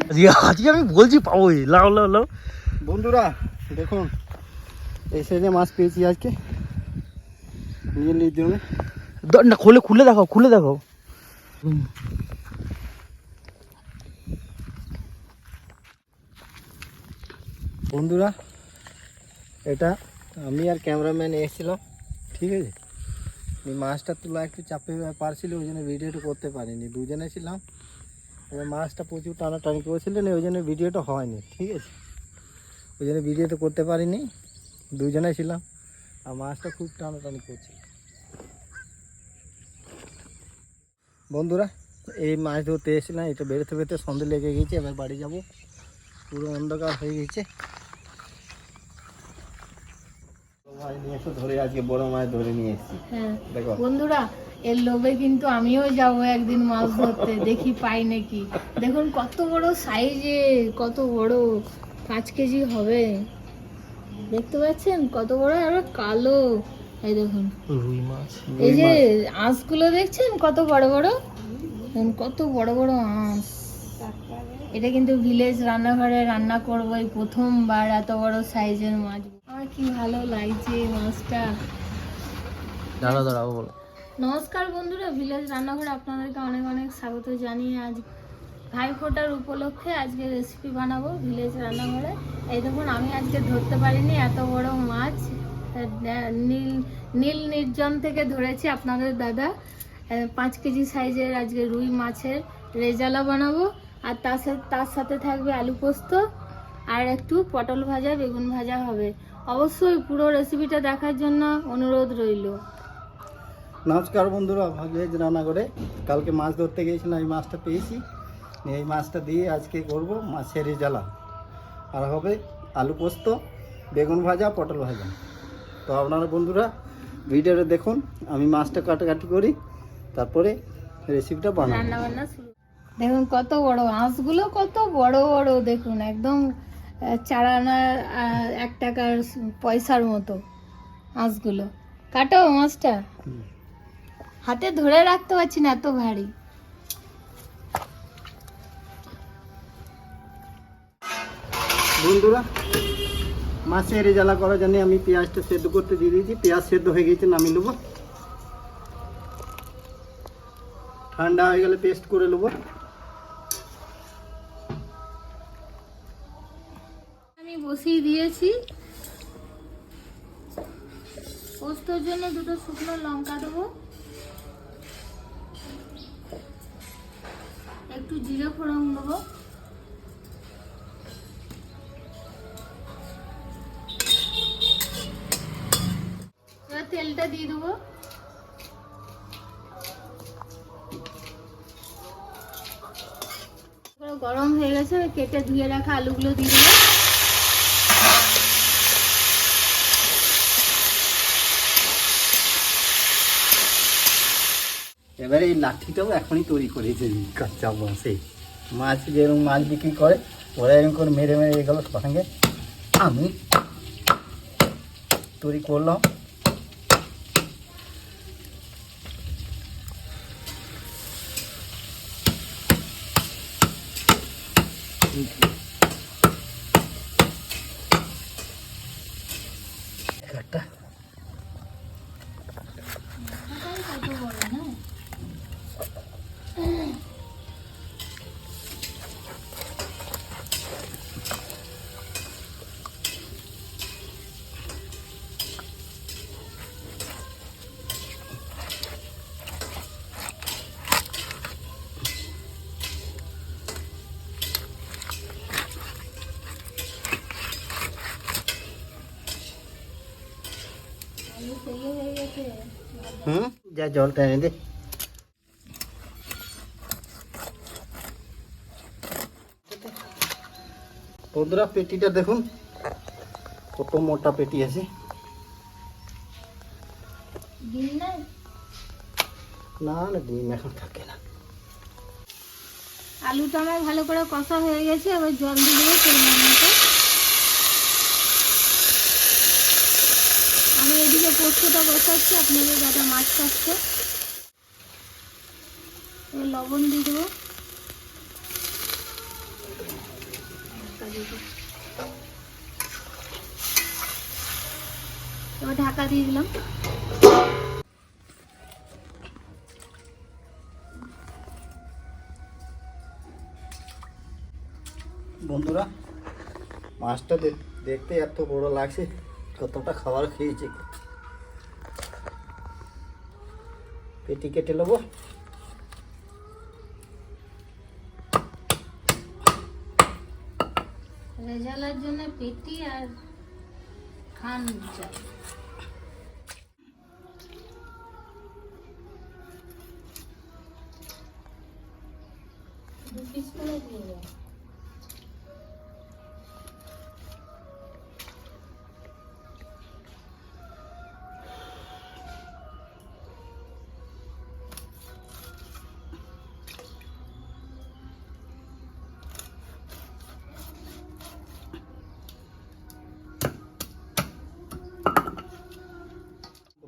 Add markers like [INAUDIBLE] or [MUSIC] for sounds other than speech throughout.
আজকে আজকে আমি বলছি পাবোই। লাও লাও লাও। বন্ধুরা দেখুন এই সাইজে মাছ পেয়েছি আজকে। নিয়ে নিয়ে জন্য দ- না খুলে খুলে দেখাও খুলে দেখাও। বন্ধুরা এটা আমি আর ক্যামেরাম্যান এসেছিলাম ঠিক আছে? এই মাছটা তোলা একটু চাপে পারছিল ওই জন্য ভিডিওটা করতে পারিনি। দুজনে ছিলাম। এবার মাছটা প্রচুর টানাটানি করেছিলেন ওই জন্য ভিডিওটা হয়নি ঠিক আছে? ওই জন্য ভিডিওটা করতে পারিনি দুজনে ছিলাম আর মাছটা খুব টানাটানি করছিল বন্ধুরা এই মাছ ধরতে এসেছিলাম এটা বেরোতে বেরোতে সন্ধে লেগে গেছে এবার বাড়ি যাব। পুরো অন্ধকার হয়ে গেছে। মাছ নিয়ে এসে ধরে আজকে বড় মাছ ধরে নিয়ে এসেছি। হ্যাঁ। দেখো। বন্ধুরা এর লোভে কিন্তু আমিও যাব একদিন মাছ ধরতে দেখি পাই নাকি। দেখুন কত বড় সাইজে কত বড় পাঁচ কেজি হবে। দেখতে পাচ্ছেন? কত বড় আর কালো। এই দেখুন। রুই মাছ এই যে আঁশগুলো দেখছেন? কত বড় বড়? কত বড় বড় আঁশ। এটা কিন্তু ভিলেজ রান্নাঘরে রান্না করব এই প্রথমবার এত বড় সাইজের মাছ। আমার কি ভালো লাগছে এই মাছটা। দাঁড়া দাঁড়াও বলো। নমস্কার বন্ধুরা, ভিলেজ রান্নাঘরে আপনাদেরকে অনেক অনেক স্বাগত জানিয়ে আজ ভাইফোঁটার উপলক্ষে আজকে রেসিপি বানাবো ভিলেজ রান্নাঘরে। এই দেখুন, আমি আজকে ধরতে পারিনি, এত বড় মাছ। নীল নীল নির্জন থেকে ধরেছি আপনাদের দাদা। পাঁচ কেজি সাইজের আজকে রুই মাছের রেজালা বানাবো। আর তার সাথে তার সাথে থাকবে আলু পোস্ত আর একটু পটল ভাজা, বেগুন ভাজা হবে। অবশ্যই পুরো রেসিপিটা দেখার জন্য অনুরোধ রইল। নমস্কার বন্ধুরা ভাগ্যেজ রান্না করে কালকে মাছ ধরতে গিয়েছিলাম এই মাছটা পেয়েছি। এই মাছটা দিয়ে আজকে করব মাছের জ্বালা। আর হবে আলু পোস্ত বেগুন ভাজা পটল ভাজা। তো আপনারা বন্ধুরা ভিডিওটা দেখুন আমি মাছটা কাটাকাটি করি তারপরে রেসিপিটা শুরু। দেখুন কত বড় হাঁসগুলো কত বড় বড় দেখুন একদম আহ, চার এক টাকার পয়সার মতো হাঁসগুলো কাটো মাছটা। হাতে ধরে রাখতে পারছি না এত ভারী। বন্ধুরা মাছের জ্বালা করার জন্য আমি পেঁয়াজটা সেদ্ধ করতে দিয়ে দিয়েছি। পেঁয়াজ সেদ্ধ হয়ে গেছে নামিয়ে নেব। ঠান্ডা হয়ে গেলে পেস্ট করে নেব। আমি বসিয়ে দিয়েছি। পোস্তর জন্য দুটো শুকনো লঙ্কা দেবো। একটু জিরে ফোড়ন দেবো। এবার তেলটা দিয়ে দেবো। গরম হয়ে গেছে কেটে ধুয়ে রাখা আলুগুলো দিয়ে দেবো। এবারে এই লাঠিটাও এখনই তৈরি করেছে। কাঁচা মাছে মাছ যেরকম মাছ বিক্রি করে ওরা এরকম করে মেরে মেরে এগুলো সঙ্গে। আমি তৈরি করলাম। একটা কত বড় না আলু সেদ্ধ হয়ে গেছে হুম যা জলটা এনে দে বন্ধুরা পেটিটা দেখুন কত মোটা পেটি আছে ডিম নাই না না ডিম এখন থাকে না আলুটা আমার ভালো করে কষা হয়ে গেছে এবার জল দিয়ে দেবো পরিমাণ মতো তো পোস্তটা বসাচ্ছি, আপনাদের দাদা মাছ কাটছে লবণ দিয়ে দেবো। এবার ঢাকা দিয়ে দিলাম। বন্ধুরা, মাছটা দেখতে এত বড় লাগছে, কতটা খাবার খেয়েছে। পেটি কেটে নেব। রেজালার জন্য পেটি আর খান চাই দু পিস করে দিয়ে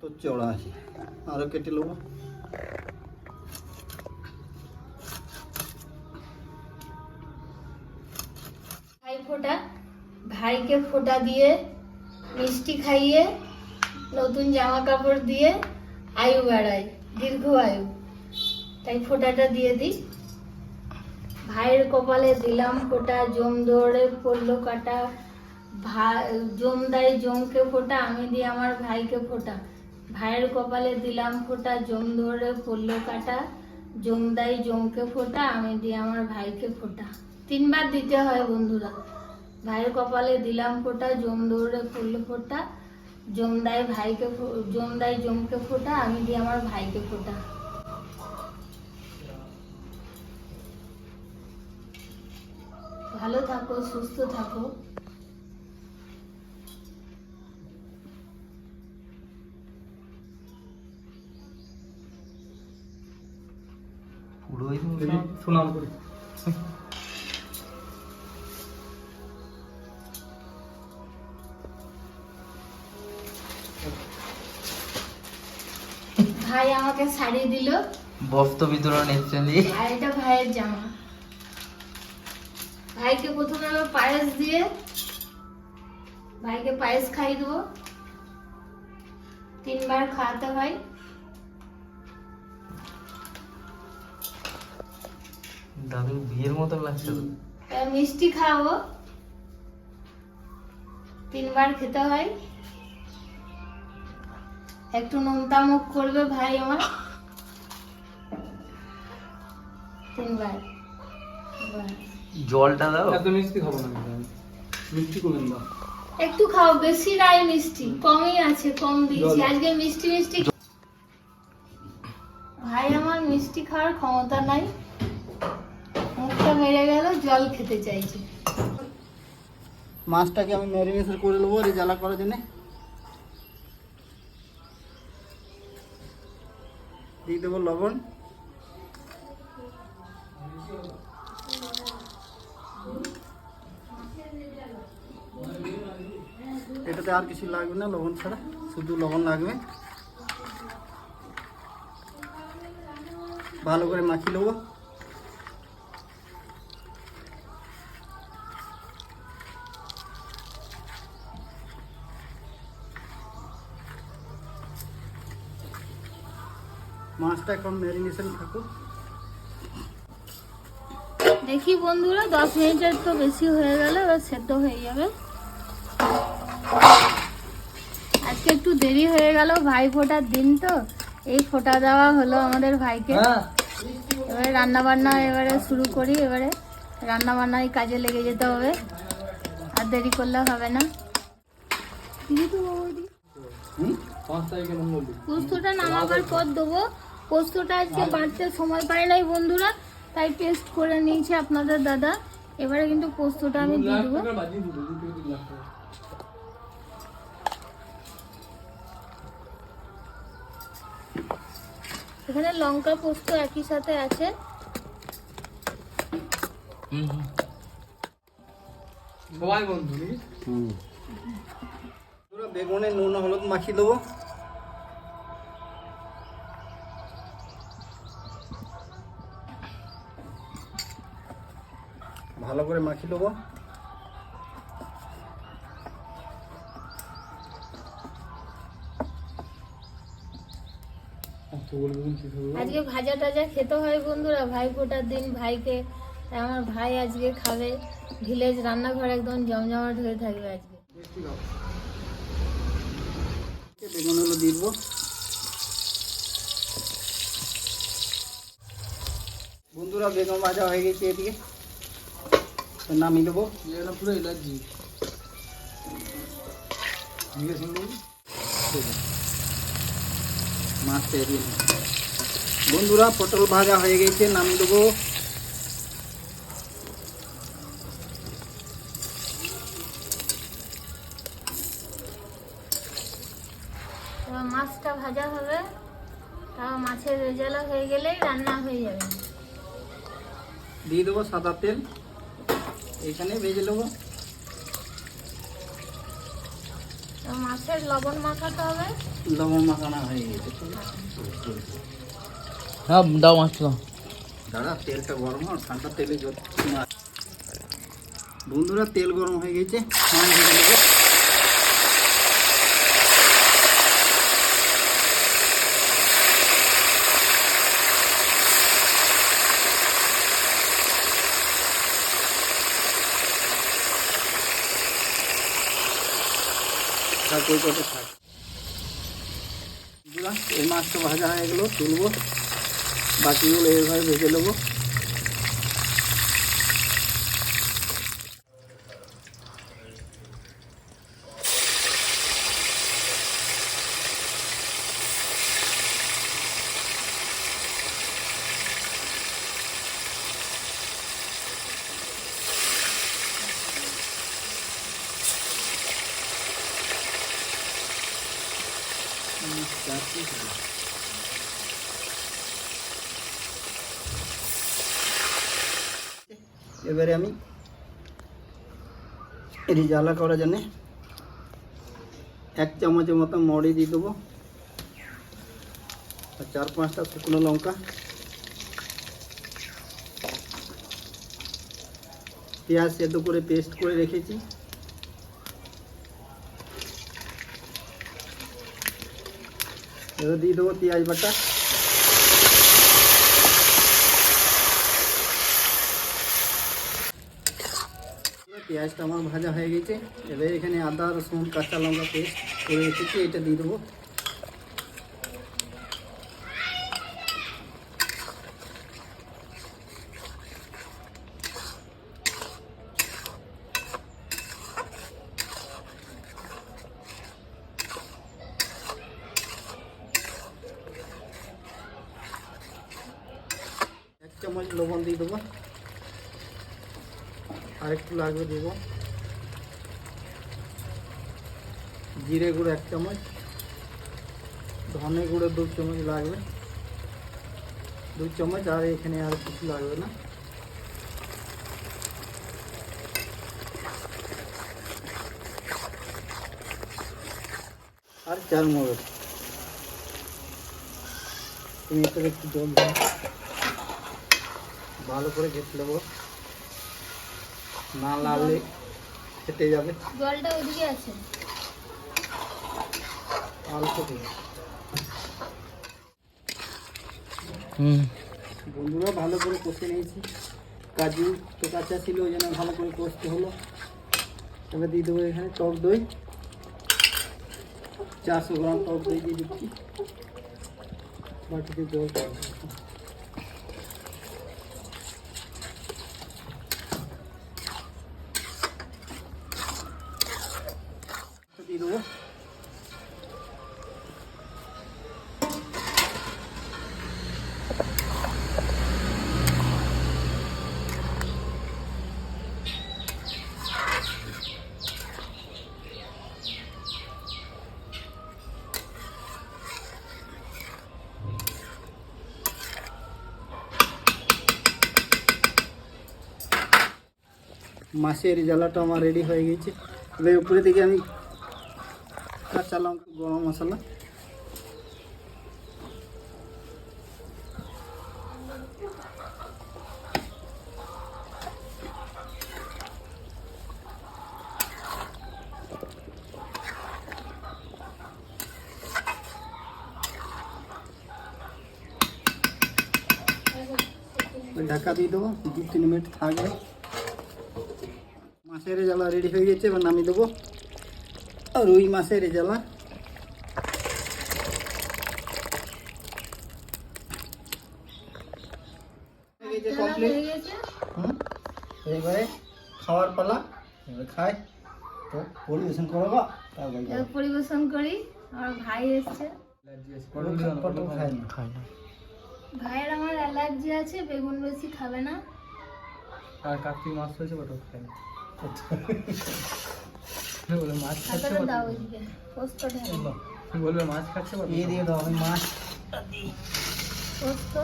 কত চড়া আছে। আরও কেটে নেব। ভাই ফোটা। ভাইকে ফোটা দিয়ে, মিষ্টি খাইয়ে, নতুন জামা কাপড় দিয়ে আয়ু বাড়ায় দীর্ঘ আয়ু। তাই ফোটাটা দিয়ে দিই। ভাইয়ের কপালে দিলাম ফোটা, জম দৌড়ে পড়ল কাটা। ভাই জম দেয় জমকে ফোটা, আমি দিই আমার ভাইকে ফোটা। ভাইয়ের কপালে দিলাম ফোটা, জম ধরে পড়ল কাটা। জম দেয় জমকে ফোটা, আমি দিই আমার ভাইকে ফোটা। তিনবার দিতে হয় বন্ধুরা। ভাইয়ের কপালে দিলাম ফোটা, জম দৌড়ে পড়ল ফোটা। জম দেয় ভাইকে জম দেয় জমকে ফোটা, আমি দিই আমার ভাইকে ফোটা। ভালো থাকো, সুস্থ থাকো। পুরোই সুনাম করি ভাই আমাকে শাড়ি দিল। বস্ত্র বিতরণ এক্সচেঞ্জ আর এটা ভাইয়ের জামা। ভাইকে প্রথমে আমি পায়েস দিয়ে ভাইকে পায়েস খাই দেবো। তিনবার খাওয়াতে হয়। দাদু বিয়ের মতো লাগছে তো। মিষ্টি খাওয়াবো। তিনবার খেতে হয়। একটু নোনতা মুখ করবে ভাই আমার। তিনবার। জলটা দাও। এত মিষ্টি খাব না মিষ্টি কমেন দাও একটু খাও বেশি নাই মিষ্টি। কমই আছে কম দিয়েছি। আজকে মিষ্টি মিষ্টি ভাই আমার মিষ্টি খাওয়ার ক্ষমতা নাই। মেরে গেল, জল খেতে চাইছে। মাছটাকে আমি ম্যারিনেশন করে নেব রেজালা করার জন্য। দিয়ে দেবো লবণ। এটাতে আর কিছু লাগবে না, লবণ ছাড়া। শুধু লবণ লাগবে। ভালো করে মাখিয়ে নেব। মাছটা এখন ম্যারিনেশন থাকুক। দেখি বন্ধুরা দশ মিনিটের তো বেশি হয়ে গেল এবার সেদ্ধ হয়ে যাবে। আজকে একটু দেরি হয়ে গেল ভাই ফোটার দিন তো। এই ফোটা দেওয়া হলো আমাদের ভাইকে। এবারে রান্না বান্না এবারে শুরু করি এবারে রান্না বান্নায় কাজে লেগে যেতে হবে। আর দেরি করলে হবে না। পোস্তটা নামাবার পর দেবো। পোস্তটা আজকে বাড়তে সময় পায় নাই বন্ধুরা তাই টেস্ট করে নিয়েছে আপনাদের দাদা। এবারে কিন্তু পোস্তটা আমি দিয়ে দেবো। এখানে লঙ্কা পোস্ত একই সাথে আছে। সবাই বন্ধু বেগুনে নুন হলুদ মাখিয়ে দেবো। ভালো করে মাখিয়ে দেবো তো বলব কি খাব? আজকে ভাজা টাজা খেতে হয় বন্ধুরা ভাই ফোটার দিন ভাইকে আমার ভাই আজকে খাবে। ভিলেজ রান্নাঘর একদম জমজমাট হয়ে থাকবে আজকে। বেগুনগুলো দিয়ে দেবো? বন্ধুরা বেগুন ভাজা হয়ে গেছে এদিকে। নামিয়ে দেবো। এটা পুরো এলার্জি। আছে মাছটা বন্ধুরা পটল ভাজা হয়ে গেছে নামিয়ে দেবো। এবার মাছটা ভাজা হবে। তারপর মাছের রেজালা হয়ে গেলেই রান্না হয়ে যাবে। দিয়ে দেবো সাদা তেল। এখানে ভেজে নেব। মাছের লবণ মাখাতে হবে। লবণ মাখানো হয়ে গেছে। হ্যাঁ দাও মাছ দাও। দাদা তেলটা গরম হয় ঠান্ডা তেলে যত বন্ধুরা তেল গরম হয়ে গেছে। মাছ নেব থাক এই মাছটা ভাজা হয়ে গেলো তুলবো। বাকিগুলো এইভাবে ভেজে নেব। এবারে আমি এটি জ্বালা করার জন্যে এক চামচের মতো মড়ি দিয়ে দেবো। আর চার পাঁচটা শুকনো লঙ্কা। পেঁয়াজ সেদ্ধ করে পেস্ট করে রেখেছি। এবার দিয়ে দেবো পেঁয়াজ বাটা। পেঁয়াজটা আমার ভাজা হয়ে গেছে এবার এখানে আদা রসুন কাঁচা লঙ্কা পেস্ট করে রেখেছি এটা দিয়ে দেবো এক চামচ লবণ দিয়ে দেবো আর একটু লাগবে দেব। জিরে গুঁড়ো এক চামচ, ধনে গুঁড়ো দু চামচ লাগবে। দু চামচ, আর এখানে আর কিছু লাগবে না। আর চার মগজ তুমি একটু জল ভালো করে ঘেটে নেব। না লাগলে খেতে যাবে। জলটা ওইদিকে আছে। অল্প করে হুম। বন্ধুরা ভালো করে কষে নিয়েছি। কাজু তো কাঁচা ছিল ওই জন্য ভালো করে কষতে হলো। এবার দিয়ে দেবো এখানে টক দই। চারশো গ্রাম টক দই দিয়ে দিচ্ছি। বাটিতে জল मसर जला तो हमारे रेडी हो गई ऊपर दिखे हमें काचा लंका गरम मसला ढाका दी दो दो तीन मिनट था गया মাছের রেজালা রেডি হয়ে গেছে এবার নামিয়ে দেবো। আর রুই মাছের রেজালা হয়ে গেছে জানা কমপ্লিট হয়ে গেছে? হুম। এবারে খাওয়ার পালা এবারে খাই। তো পরিবেশন করো বা পরিবেশন করি আমার ভাই এসছে। ভাইয়ের আমার অ্যালার্জি আছে বেগুন বেশি খাবে না। আর কার্তিক মাছ হয়েছে খাই না। বলে মাছ খাচ্ছে খাতাটা বটে। দাও ওইদিকে পোস্ত ঢালো বলবে মাছ খাচ্ছে বটে। দিয়ে দিয়ে দাও আমি মাছ পোস্ত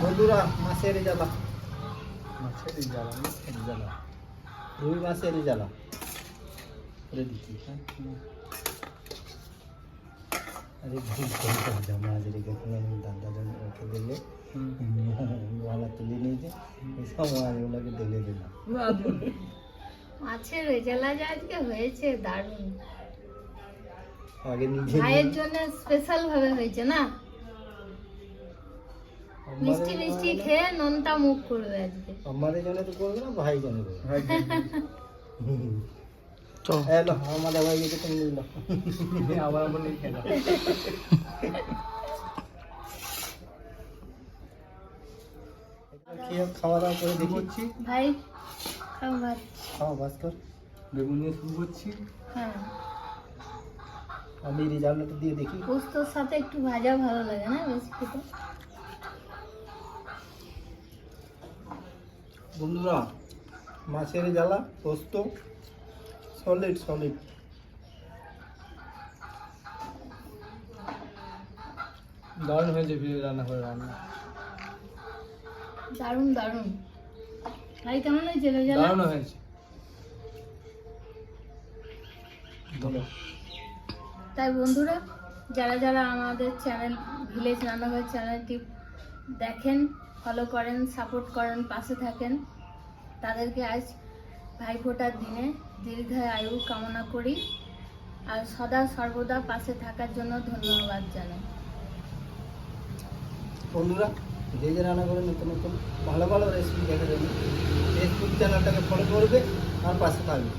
বন্ধুরা মাছের জ্বালা মাছের এই জ্বালা মাছের জ্বালা রুই মাছের জ্বালা করে দিচ্ছি হ্যাঁ अरे भाई कौन सा जमा जरे के अपने दादा जन के दिले वाला तुले नहीं थे इसका मारे वाला के दिले देना মাছের রেজালা যে আজকে হয়েছে দারুণ आगे नीचे ভাইয়ের জন্য স্পেশাল ভাবে হয়েছে না মিষ্টি মিষ্টি খেয়ে নুনটা মুখ করবে আজকে हमारे जने तो করবে না ভাই জনে [LAUGHS] করবে ভাই হ্যালো আমাদের ভাই গেছে তুমি নিল আবার আবার নিয়ে খেলা খেয়ে খাওয়া দাওয়া করে দেখি। ভাই খাও খাওয়া বাস কর। বেগুন নিয়ে শুরু করছি। হ্যাঁ। আমি দিয়ে দেখি। পোস্তর সাথে একটু ভাজা ভালো লাগে না বেশি খেতে বন্ধুরা মাছের জ্বালা পোস্ত সলিড সলিড দারুণ হয়েছে ভিড়ে রান্না করে রান্না। দারুণ দারুণ। ভাই কেমন হয়েছে? দারুণ হয়েছে। তাই বন্ধুরা যারা যারা আমাদের চ্যানেল ভিলেজ রান্নাঘর চ্যানেলটি দেখেন ফলো করেন সাপোর্ট করেন পাশে থাকেন তাদেরকে আজ ভাইফোঁটার দিনে দীর্ঘায় আয়ু কামনা করি আর সদা সর্বদা পাশে থাকার জন্য ধন্যবাদ জানাই। বন্ধুরা, যে যে রান্না করে নতুন নতুন ভালো ভালো রেসিপি দেখার জন্য ফেসবুক চ্যানেলটাকে ফলো করবে আর পাশে থাকবে।